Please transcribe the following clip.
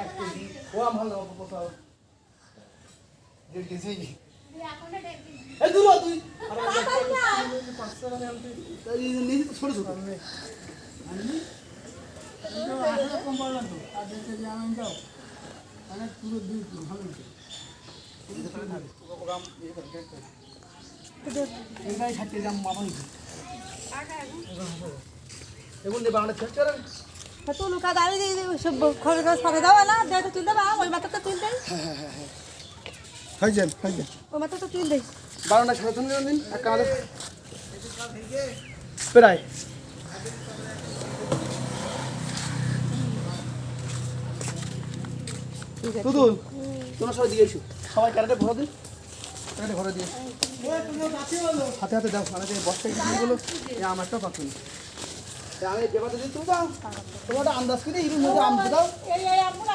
এক কেজি ও ভালো কোথাও দেড় কেজি এই দূর হ তুই পাঁচশো টাকা আনতে তাই নিয়ে তো ছোট ছোট এটাই ষাট কেজি আমি মামা নিচ্ছি এগুলো দেবা আমরা চেষ্টা করেন তো লুকা দাঁড়িয়ে সব খরচ ফাঁকে দাও না তুলতে বা ওই মাথাটা তুল দেয় হয়ে যান হয়ে যান ওই মাথাটা তুল দেয় বারোটা সাড়ে তিন দিন এক কাজ প্রায়। ঠিক আছে। তুদুল তোমরা সবাই দিয়ে এসো। সবাই ক্যারেটে ভরে দিন। ক্যারেটে ঘরে দিয়ে। হাতে হাতে দাও মানে বস্তা বস্তায় বলো আমারটা পাচ্ছি আমি দিই তুমি দাও তোমার আন্দাজ করে এর মধ্যে আমতে দাও।